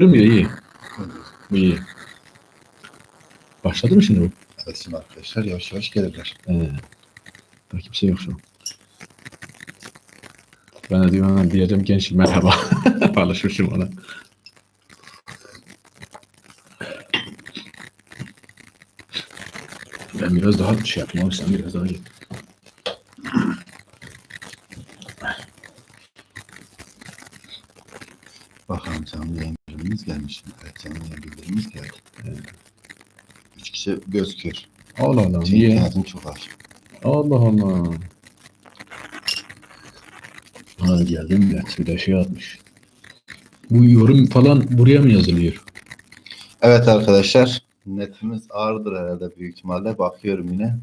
Görünmüyor iyi. Bu iyi. Başladı mı şimdi bu? Evet şimdi arkadaşlar yavaş yavaş gelirler. Ee, daha kimse yok şu an. Ben de diyorum diyeceğim gençlik merhaba. Paylaşmışım ona. Ben biraz daha şey yapayım abi sen biraz daha git. Bakalım canlı yayın bildirimimiz Evet canlı yayın bildirimimiz geldi. Üç kişi gözüküyor. Allah Allah Çünkü niye? internetim çok az. Allah Allah. Ha geldim ya bir de şey atmış. Bu yorum falan buraya mı yazılıyor? Evet arkadaşlar. Netimiz ağırdır herhalde büyük ihtimalle. Bakıyorum yine.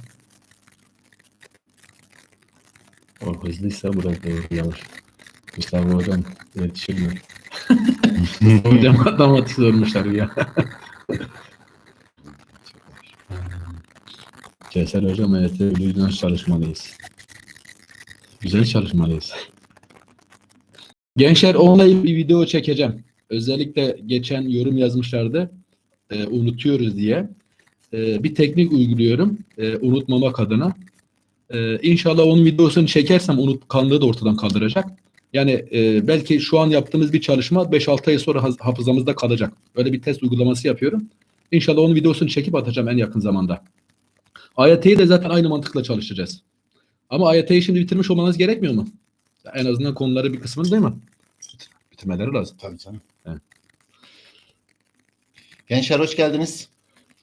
O hızlıysa buraya doğru yavaş. Mustafa hocam yetişir mi? Hocam matematik sormuşlar ya. Ceser hocam evet nasıl çalışmalıyız? Güzel çalışmalıyız. Gençler onunla bir video çekeceğim. Özellikle geçen yorum yazmışlardı. Ee, unutuyoruz diye. Ee, bir teknik uyguluyorum. ee, unutmamak adına. Ee, inşallah onun videosunu çekersem unutkanlığı da ortadan kaldıracak. Yani e, belki şu an yaptığımız bir çalışma 5-6 ay sonra hafızamızda kalacak. Öyle bir test uygulaması yapıyorum. İnşallah onun videosunu çekip atacağım en yakın zamanda. AYT'yi de zaten aynı mantıkla çalışacağız. Ama AYT'yi şimdi bitirmiş olmanız gerekmiyor mu? En azından konuları bir kısmını değil mi? Bitirmeleri lazım. Tabii canım. Evet. Gençler hoş geldiniz.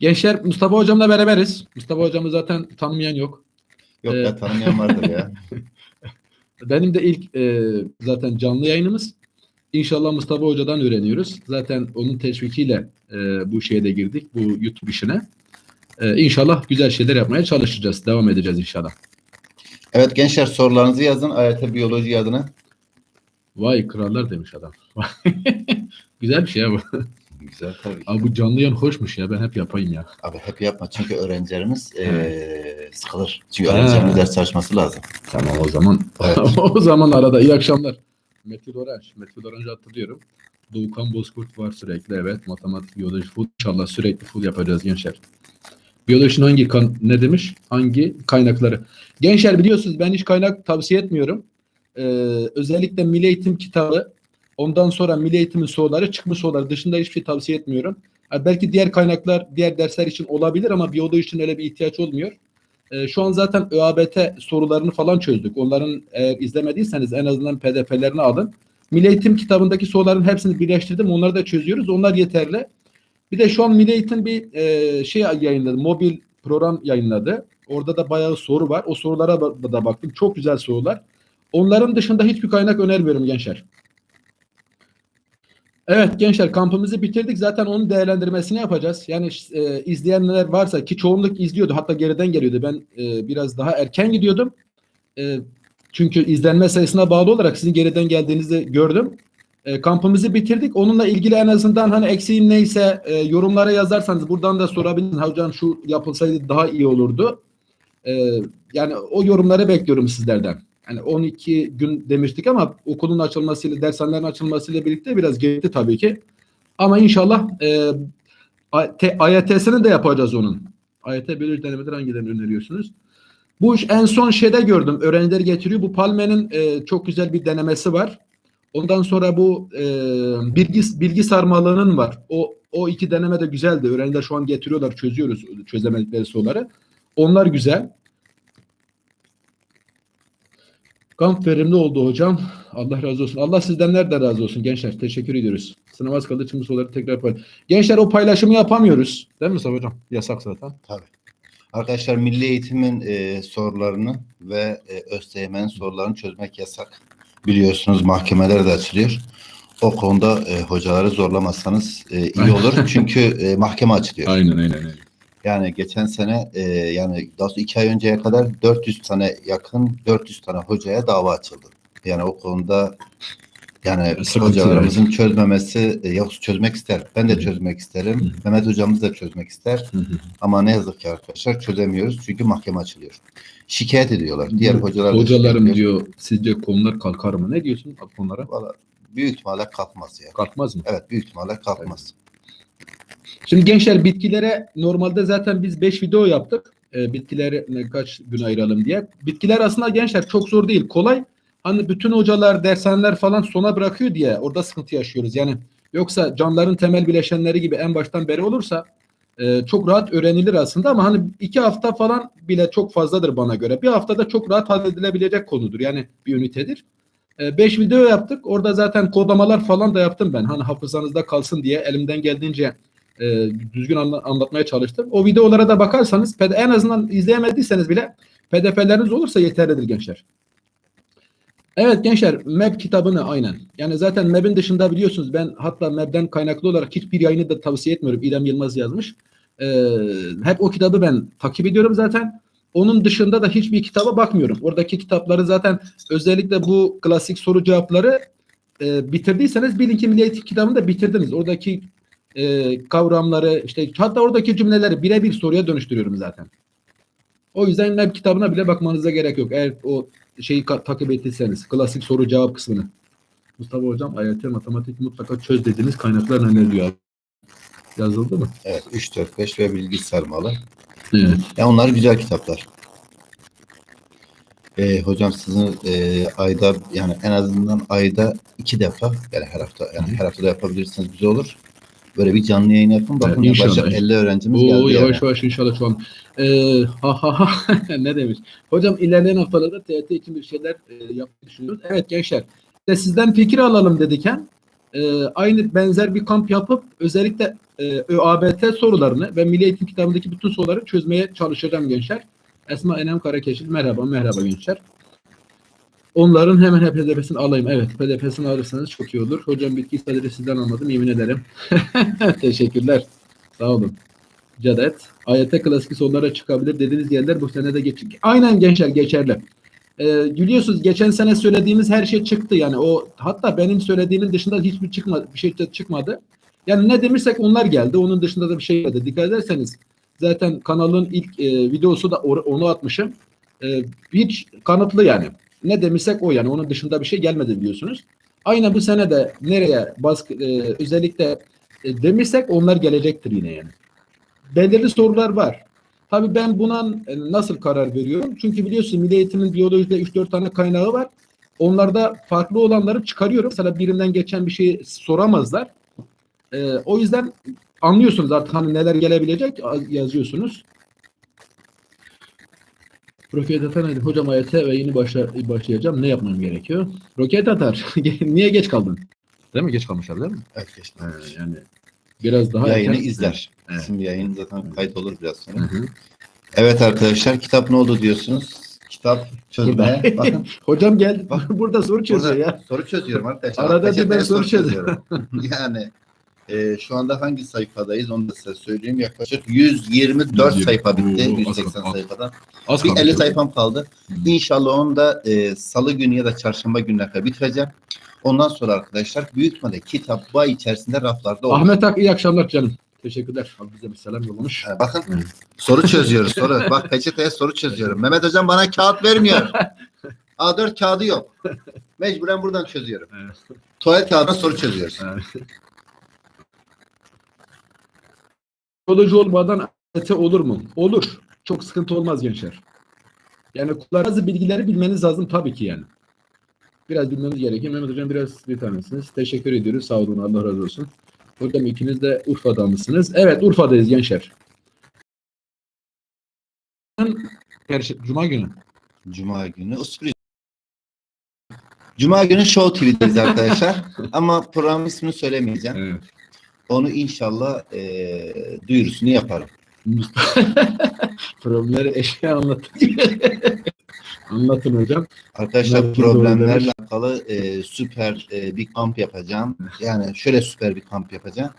Gençler Mustafa hocamla beraberiz. Mustafa hocamı zaten tanımayan yok. Yok Evet. ya tanımayan vardır ya. Benim de ilk e, zaten canlı yayınımız. İnşallah Mustafa Hoca'dan öğreniyoruz. Zaten onun teşvikiyle e, bu şeye de girdik, bu YouTube işine. E, inşallah güzel şeyler yapmaya çalışacağız. Devam edeceğiz inşallah. Evet gençler sorularınızı yazın. AYT biyoloji adına. Vay krallar demiş adam. güzel bir şey bu. Güzel tabii. Abi bu canlı yayın hoşmuş ya. Ben hep yapayım ya. Abi hep yapma çünkü öğrencilerimiz eee, sıkılır. Çünkü Ha. öğrencilerimiz ders çalışması lazım. Tamam o zaman. Evet. o zaman arada iyi akşamlar. Metin Oranj. Metin Oranj'ı hatırlıyorum. Doğukan Bozkurt var sürekli evet. Matematik, biyoloji, full. İnşallah sürekli full yapacağız gençler. Biyolojinin hangi kan ne demiş? Hangi kaynakları? Gençler biliyorsunuz ben hiç kaynak tavsiye etmiyorum. Ee, özellikle Milli Eğitim kitabı ondan sonra Milli Eğitim'in soruları çıkmış soruları dışında hiçbir şey tavsiye etmiyorum. Belki diğer kaynaklar diğer dersler için olabilir ama biyoloji için öyle bir ihtiyaç olmuyor. Ee, şu an zaten ÖABT sorularını falan çözdük. Onların eğer izlemediyseniz en azından PDF'lerini alın. Milli Eğitim kitabındaki soruların hepsini birleştirdim. Onları da çözüyoruz. Onlar yeterli. Bir de şu an Milli Eğitim bir e, şey yayınladı. Mobil program yayınladı. Orada da bayağı soru var. O sorulara da baktım. Çok güzel sorular. Onların dışında hiçbir kaynak önermiyorum gençler. Evet gençler kampımızı bitirdik. Zaten onun değerlendirmesini yapacağız. Yani e, izleyenler varsa ki çoğunluk izliyordu. Hatta geriden geliyordu. Ben e, biraz daha erken gidiyordum. E, çünkü izlenme sayısına bağlı olarak sizin geriden geldiğinizi gördüm. E, kampımızı bitirdik. Onunla ilgili en azından hani eksiğim neyse e, yorumlara yazarsanız buradan da sorabilirsiniz. Hocam şu yapılsaydı daha iyi olurdu. E, yani o yorumları bekliyorum sizlerden. Hani 12 gün demiştik ama okulun açılmasıyla, dershanelerin açılmasıyla birlikte biraz gitti tabii ki. Ama inşallah e, AYT'sini de yapacağız onun. AYT bölücü denemeleri hangilerini öneriyorsunuz? Bu iş en son şeyde gördüm. Öğrenciler getiriyor. Bu Palme'nin e, çok güzel bir denemesi var. Ondan sonra bu e, bilgi bilgi sarmalının var. O o iki deneme de güzeldi. Öğrenciler şu an getiriyorlar, çözüyoruz çözemedikleri soruları. Onlar güzel. Kamp verimli oldu hocam. Allah razı olsun. Allah sizden nerede razı olsun gençler. Teşekkür ediyoruz. Sınav az kaldı. Şimdi soruları tekrar paylaş. Gençler o paylaşımı yapamıyoruz. Değil mi Mustafa hocam? Yasak zaten. Tabii. Arkadaşlar milli eğitimin eee, sorularını ve e, ÖSYM'nin sorularını çözmek yasak. Biliyorsunuz mahkemeler de açılıyor. O konuda e, hocaları zorlamazsanız e, iyi olur. Çünkü e, mahkeme açılıyor. Aynen aynen. aynen. Yani geçen sene e, yani daha sonra iki ay önceye kadar 400 tane yakın 400 tane hocaya dava açıldı. Yani o konuda yani Sıkıntı hocalarımızın çözmemesi e, Yavuz çözmek ister. Ben de Hı. çözmek isterim. Hı. Mehmet hocamız da çözmek ister. Hı hı. Ama ne yazık ki arkadaşlar çözemiyoruz. Çünkü mahkeme açılıyor. Şikayet ediyorlar. Diğer hocalar da Hocalarım diyor sizce konular kalkar mı? Ne diyorsun konulara? Valla büyük ihtimalle kalkmaz ya. Kalkmaz mı? Evet büyük ihtimalle kalkmaz. Şimdi gençler bitkilere normalde zaten biz 5 video yaptık. Ee, bitkileri ne- kaç gün ayıralım diye. Bitkiler aslında gençler çok zor değil. Kolay. Hani bütün hocalar, dershaneler falan sona bırakıyor diye orada sıkıntı yaşıyoruz. Yani yoksa canlıların temel bileşenleri gibi en baştan beri olursa e, çok rahat öğrenilir aslında ama hani iki hafta falan bile çok fazladır bana göre. Bir haftada çok rahat halledilebilecek konudur. Yani bir ünitedir. 5 video yaptık. Orada zaten kodlamalar falan da yaptım ben. Hani hafızanızda kalsın diye elimden geldiğince e, düzgün anla- anlatmaya çalıştım. O videolara da bakarsanız en azından izleyemediyseniz bile PDF'leriniz olursa yeterlidir gençler. Evet gençler MEB kitabını aynen. Yani zaten MEB'in dışında biliyorsunuz ben hatta MEB'den kaynaklı olarak hiçbir yayını da tavsiye etmiyorum. İrem Yılmaz yazmış. Ee, hep o kitabı ben takip ediyorum zaten. Onun dışında da hiçbir kitaba bakmıyorum. Oradaki kitapları zaten özellikle bu klasik soru cevapları e, bitirdiyseniz bilin ki Milli Eğitim kitabını da bitirdiniz. Oradaki e, kavramları işte hatta oradaki cümleleri birebir soruya dönüştürüyorum zaten. O yüzden MEB kitabına bile bakmanıza gerek yok. Eğer o şeyi takip ettiyseniz klasik soru cevap kısmını. Mustafa hocam AYT matematik mutlaka çöz dediğiniz kaynaklar ne diyor? Yazıldı mı? Evet 3, 4, 5 ve bilgi sarmalı. Evet. Ya onlar güzel kitaplar. Ee, hocam sizin e, ayda yani en azından ayda iki defa yani her hafta yani her hafta da yapabilirsiniz güzel olur. Böyle bir canlı yayın yapın. Bakın Evet, inşallah. yaklaşık 50 öğrencimiz Oo, geldi. yavaş yani. yavaş inşallah şu an. Ee, ha ha ha ne demiş? Hocam ilerleyen haftalarda TRT için bir şeyler e, yapmayı düşünüyoruz. Evet gençler. De sizden fikir alalım dedikken e, aynı benzer bir kamp yapıp özellikle e, ÖABT sorularını ve Milli Eğitim kitabındaki bütün soruları çözmeye çalışacağım gençler. Esma Enem Karakeşil merhaba merhaba gençler. Onların hemen hep PDF'sini alayım. Evet PDF'sini alırsanız çok iyi olur. Hocam bitki istediği sizden almadım yemin ederim. Teşekkürler. Sağ olun. Cadet. AYT klasik sorulara çıkabilir dediğiniz yerler bu sene de geçecek. Aynen gençler geçerli. Ee, biliyorsunuz geçen sene söylediğimiz her şey çıktı yani o hatta benim söylediğimin dışında hiçbir çıkmadı bir şey çıkmadı. Yani ne demişsek onlar geldi. Onun dışında da bir şey geldi. Dikkat ederseniz zaten kanalın ilk e, videosu da onu atmışım. E, hiç kanıtlı yani. Ne demişsek o yani. Onun dışında bir şey gelmedi biliyorsunuz. Aynen bu sene de nereye baskı e, özellikle e, demişsek onlar gelecektir yine yani belirli sorular var. Tabii ben buna e, nasıl karar veriyorum? Çünkü biliyorsun Milli Eğitim'in biyolojide 3-4 tane kaynağı var. Onlarda farklı olanları çıkarıyorum. Mesela birinden geçen bir şeyi soramazlar. E, o yüzden anlıyorsunuz artık hani neler gelebilecek yazıyorsunuz. Roket atar neydi? Hocam AYT ve yeni başla, başlayacağım. Ne yapmam gerekiyor? Roket atar. Niye geç kaldın? Değil mi? Geç kalmışlar değil mi? Evet, işte. Ee, yani biraz daha Yayını erken- izler. Evet. Bizim yayın zaten kayıt olur biraz sonra. Hı hı. Evet arkadaşlar kitap ne oldu diyorsunuz? Kitap. Bakın Hocam gel Bak, burada soru çözüyor burada ya. soru çözüyorum arkadaşlar. Arada bir ben soru çözüyorum. yani e, şu anda hangi sayfadayız onu da size söyleyeyim. Yaklaşık 124 120. sayfa bitti. Oo, 180 az- sayfadan. Az Bir kalmış 50 hocam. sayfam kaldı. Hı. İnşallah onu da e, salı günü ya da çarşamba gününe kadar bitireceğim. Ondan sonra arkadaşlar büyük ihtimalle kitap bu ay içerisinde raflarda olur. Ahmet Ak iyi akşamlar canım. Teşekkürler. Abi bize bir selam yollamış. Ha, bakın Hı. soru çözüyoruz soru. Bak peçeteye soru çözüyorum. Mehmet hocam bana kağıt vermiyor. A4 kağıdı yok. Mecburen buradan çözüyorum. Evet. Tuvalet kağıdına soru çözüyoruz. Biyoloji olmadan AYT olur mu? Olur. Çok sıkıntı olmaz gençler. Yani bazı bilgileri bilmeniz lazım tabii ki yani. Biraz bilmeniz gerekiyor. Mehmet Hocam biraz bir tanesiniz. Teşekkür ediyoruz. Sağ olun. Allah razı olsun. Hocam ikiniz de Urfa'da mısınız? Evet Urfa'dayız gençler. Cuma günü. Cuma günü. Uspri- Cuma günü Show TV'deyiz arkadaşlar. Ama program ismini söylemeyeceğim. Evet. Onu inşallah eee duyurusunu yaparım. Problemleri eşya anlatın. Anlatın hocam. Arkadaşlar doğru problemlerle alakalı eee, süper eee, bir kamp yapacağım. Yani şöyle süper bir kamp yapacağım.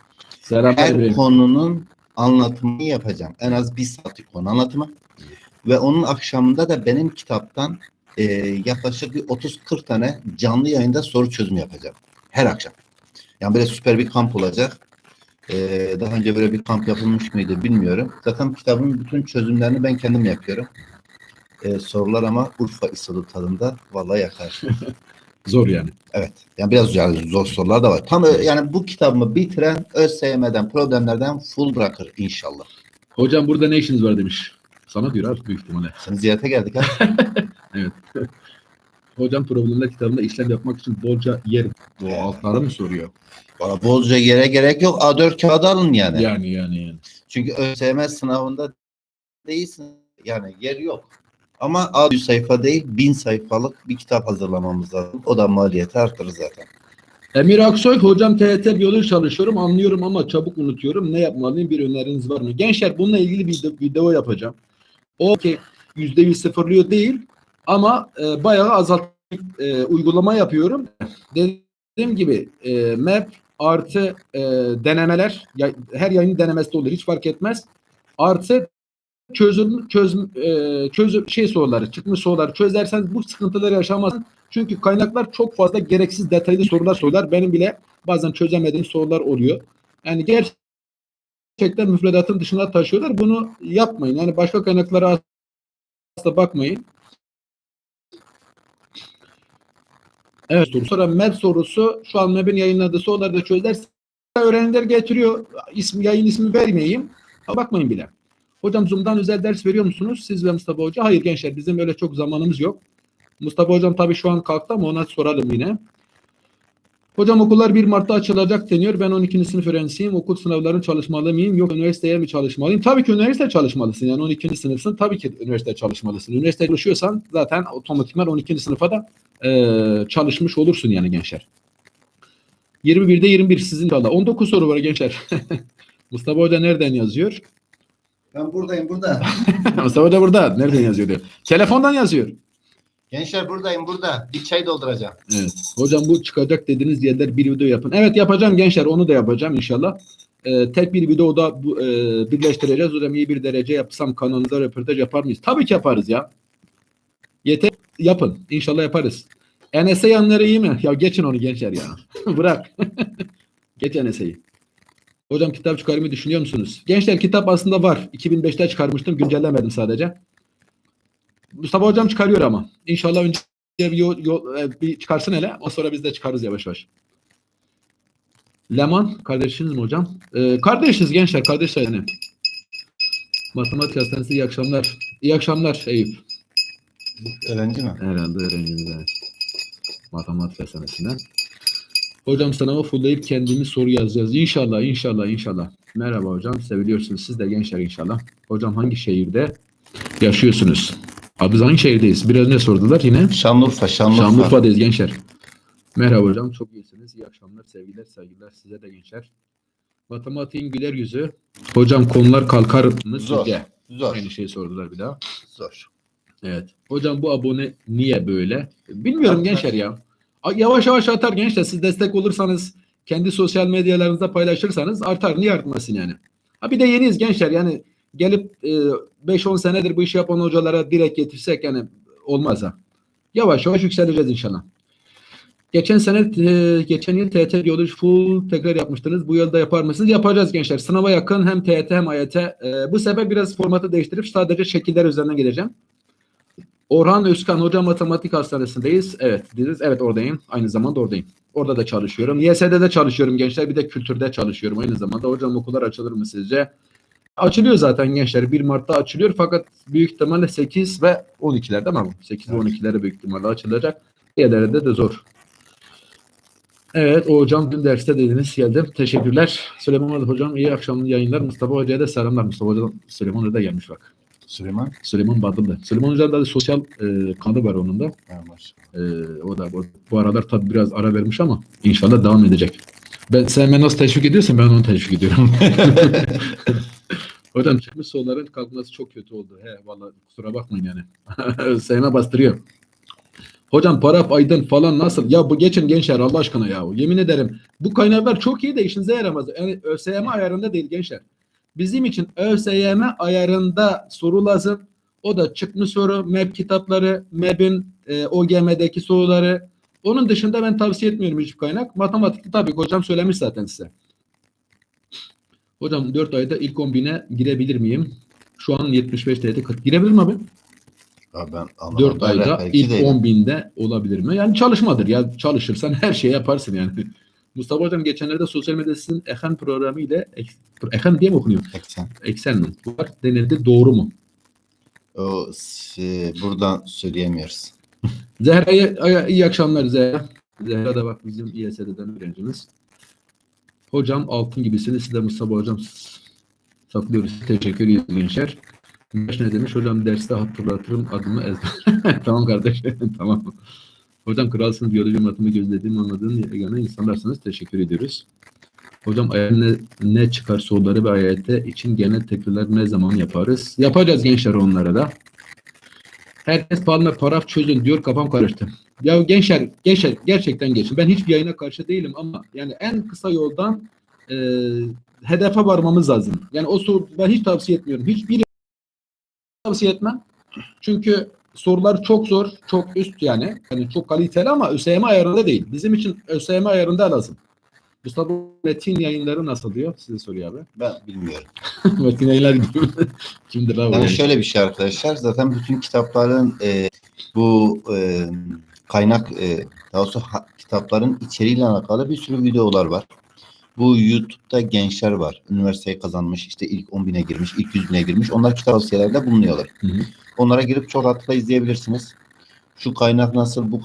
Selam Her İbrahim. konunun anlatımını yapacağım. En az bir saatlik konu anlatımı. Ve onun akşamında da benim kitaptan eee, yaklaşık bir 30-40 tane canlı yayında soru çözümü yapacağım. Her akşam. Yani böyle süper bir kamp olacak. Eee, daha önce böyle bir kamp yapılmış mıydı bilmiyorum. Zaten kitabın bütün çözümlerini ben kendim yapıyorum. Eee, sorular ama Urfa İsalı tadında vallahi yakar. Zor yani. Evet. Yani biraz yani zor sorular da var. Tam yani bu kitabımı bitiren ÖSYM'den problemlerden full bırakır inşallah. Hocam burada ne işiniz var demiş. Sana diyor abi büyük ihtimalle. Seni ziyarete geldik ha. Hocam problemler kitabında işlem yapmak için bolca yer. O altlara mı soruyor? Valla bolca yere gerek yok. A4 kağıdı alın yani. Yani yani yani. Çünkü ÖSYM sınavında değilsin. Yani yer yok. Ama A100 sayfa değil, 1000 sayfalık bir kitap hazırlamamız lazım. O da maliyeti artırır zaten. Emir Aksoy, hocam TET biyoloji çalışıyorum, anlıyorum ama çabuk unutuyorum. Ne yapmalıyım? Bir öneriniz var mı? Gençler bununla ilgili bir video, yapacağım. O ki yüzde yüz sıfırlıyor değil ama e, bayağı azalt e, uygulama yapıyorum. Dediğim gibi e, map artı e, denemeler ya, her yayının denemesi de olur hiç fark etmez. Artı çözüm çözüm e, çözüm şey soruları çıkmış soruları çözerseniz bu sıkıntıları yaşamazsınız. Çünkü kaynaklar çok fazla gereksiz detaylı sorular sorular. Benim bile bazen çözemediğim sorular oluyor. Yani gerçekten müfredatın dışına taşıyorlar. Bunu yapmayın. Yani başka kaynaklara asla bakmayın. Evet. Sonra MEP sorusu şu an MEP'in yayınladığı soruları da çözerse öğrenciler getiriyor. İsmi, yayın ismi vermeyeyim. Bakmayın bile. Hocam Zoom'dan özel ders veriyor musunuz? Siz ve Mustafa Hoca. Hayır gençler bizim öyle çok zamanımız yok. Mustafa Hocam tabii şu an kalktı ama ona soralım yine. Hocam okullar 1 Mart'ta açılacak deniyor. Ben 12. sınıf öğrencisiyim. Okul sınavlarını çalışmalı mıyım? Yok üniversiteye mi çalışmalıyım? Tabii ki üniversite çalışmalısın. Yani 12. sınıfsın. Tabii ki üniversite çalışmalısın. Üniversite çalışıyorsan zaten otomatikman 12. sınıfa da eee, çalışmış olursun yani gençler. 21'de 21 sizin inşallah. 19 soru var gençler. Mustafa Hoca nereden yazıyor? Ben buradayım burada. Mustafa Hoca burada. Nereden yazıyor diyor. Telefondan yazıyor. Gençler buradayım burada. Bir çay dolduracağım. Evet. Hocam bu çıkacak dediğiniz yerler bir video yapın. Evet yapacağım gençler onu da yapacağım inşallah. Ee, tek bir videoda bu, e, birleştireceğiz. Hocam iyi bir derece yapsam kanalınıza röportaj yapar mıyız? Tabii ki yaparız ya. Yeter yapın. İnşallah yaparız. NSA yanları iyi mi? Ya geçin onu gençler ya. Bırak. Geç NSA'yı. Hocam kitap çıkarmayı düşünüyor musunuz? Gençler kitap aslında var. 2005'te çıkarmıştım. Güncellemedim sadece. Mustafa hocam çıkarıyor ama. İnşallah önce bir, yol, yol- e, bir çıkarsın hele. O sonra biz de çıkarız yavaş yavaş. Leman kardeşiniz mi hocam? Ee, kardeşiz gençler. Kardeş yani. Matematik hastanesi iyi akşamlar. İyi akşamlar Eyüp. Öğrenci mi? Herhalde öğrencimiz evet. Matematik hastanesinden. Hocam sınavı fullleyip kendimiz soru yazacağız. İnşallah, inşallah, inşallah. Merhaba hocam. Seviliyorsunuz. Siz de gençler inşallah. Hocam hangi şehirde yaşıyorsunuz? Abi biz hangi şehirdeyiz? Biraz ne sordular yine? Şanlıurfa, Şanlıurfa. Şanlıurfa'dayız gençler. Merhaba hocam. Çok iyisiniz. İyi akşamlar. Sevgiler, saygılar. Size de gençler. Matematiğin güler yüzü. Hocam konular kalkar mı Zor. sizce? Zor. Aynı şeyi sordular bir daha. Zor. Evet. Hocam bu abone niye böyle? Bilmiyorum Artar. gençler ya. Yavaş yavaş artar gençler. Siz destek olursanız kendi sosyal medyalarınızda paylaşırsanız artar. Niye artmasın yani? Ha bir de yeniyiz gençler. Yani gelip e, 5-10 senedir bu işi yapan hocalara direkt getirsek yani olmaz ha. Yavaş yavaş yükseleceğiz inşallah. Geçen sene e, geçen yıl TET biyoloji full tekrar yapmıştınız. Bu yılda yapar mısınız? Yapacağız gençler. Sınava yakın hem TET hem AYT. E, bu sefer biraz formatı değiştirip sadece şekiller üzerinden gideceğim. Orhan Özkan Hoca Matematik Hastanesi'ndeyiz. Evet, dediniz. Evet oradayım. Aynı zamanda oradayım. Orada da çalışıyorum. YS'de de çalışıyorum gençler. Bir de kültürde çalışıyorum aynı zamanda. Hocam okullar açılır mı sizce? Açılıyor zaten gençler. 1 Mart'ta açılıyor fakat büyük ihtimalle 8 ve 12'lerde mi? 8 ve Evet. 12'lere büyük ihtimalle açılacak. Diğerlerinde de zor. Evet hocam dün derste dediniz geldim. Teşekkürler. Süleyman Hoca hocam iyi akşamlar yayınlar. Mustafa Hoca'ya da selamlar. Mustafa Hoca Süleyman Hoca da gelmiş bak. Süleyman. Süleyman Badıllı. Süleyman Hoca'nın da sosyal e, kanalı var onun da. Ee, o da bu, bu aralar tabii biraz ara vermiş ama inşallah devam edecek. Ben sen beni nasıl teşvik ediyorsun ben onu teşvik ediyorum. Hocam çıkmış soruların kalkması çok kötü oldu. He vallahi kusura bakmayın yani. Sevme bastırıyor. Hocam Paraf Aydın falan nasıl? Ya bu geçin gençler Allah aşkına ya. Yemin ederim bu kaynaklar çok iyi de işinize yaramaz. Yani ÖSYM ayarında değil gençler. Bizim için ÖSYM ayarında soru lazım. O da çıkmış soru, MEP kitapları, MEP'in e, OGM'deki soruları. Onun dışında ben tavsiye etmiyorum hiçbir kaynak. Matematikte tabii hocam söylemiş zaten size. Hocam 4 ayda ilk 10 bine girebilir miyim? Şu an 75 TL'de 40. Girebilir mi abi? Ya ben anlamadım. 4 ayda Belki ilk değilim. 10 binde olabilir mi? Yani çalışmadır ya. Çalışırsan her şeyi yaparsın yani. Mustafa Hocam geçenlerde sosyal medyasının Eken programı ile Eken diye mi okunuyor? Eksen. Eksen mi? Var denildi. Doğru mu? O e, buradan söyleyemiyoruz. Zehra'ya iyi akşamlar Zehra. Zehra da bak bizim İSD'den öğrencimiz. Hocam altın gibisiniz. Siz de Mustafa Hocam saklıyoruz. Teşekkür ederiz gençler. Güneş ne demiş? Hocam derste hatırlatırım adımı ezber. tamam kardeş. tamam. Hocam kralsınız. Biyoloji matımı gözlediğim anladığım yegane insanlarsınız. Teşekkür ediyoruz. Hocam ayet ne, ne çıkar soruları ve ayette için genel tekrarlar ne zaman yaparız? Yapacağız gençler onlara da. Herkes palma paraf çözün diyor kafam karıştı. Ya gençler, gençler gerçekten geçin. Ben hiçbir yayına karşı değilim ama yani en kısa yoldan e, hedefe varmamız lazım. Yani o soru ben hiç tavsiye etmiyorum. Hiçbir tavsiye etmem. Çünkü sorular çok zor, çok üst yani. Yani çok kaliteli ama ÖSYM ayarında değil. Bizim için ÖSYM ayarında lazım. Mustafa Metin yayınları nasıl diyor? Size soruyor abi. Ben bilmiyorum. Metin yayınları diyor. Kimdir abi? Yani şöyle bir şey arkadaşlar. Zaten bütün kitapların e, bu e, kaynak e, daha doğrusu ha- kitapların içeriğiyle alakalı bir sürü videolar var. Bu YouTube'da gençler var. Üniversiteyi kazanmış, işte ilk 10 bine girmiş, ilk 100 bine girmiş. Onlar kitap tavsiyelerde bulunuyorlar. Hı hı. Onlara girip çok rahatlıkla izleyebilirsiniz. Şu kaynak nasıl, bu